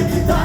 conectar.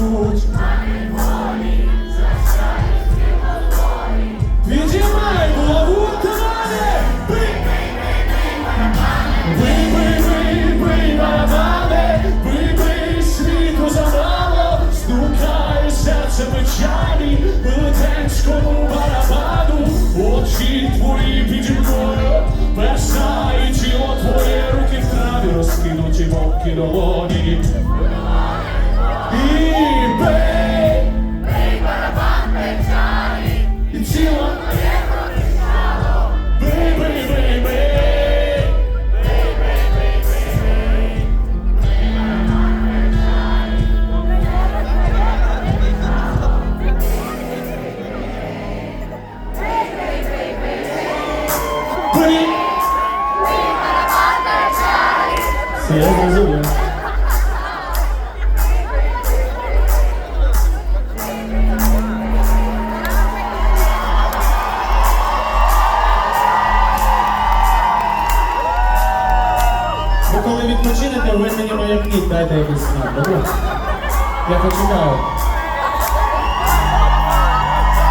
Зацвітуть. Підіймай голову команди! Бий! Бий, бий, бий, бий барабани, бий, бий, світу замало, стукає серце печалі, велетенському барабану, очі твої піді мною, перса твоє, руки в розкинуті вовки долоні. Все, я зрозумів. Ви коли відпочинете, ви мені маякніть, дайте якийсь знак, добре? Я почекаю.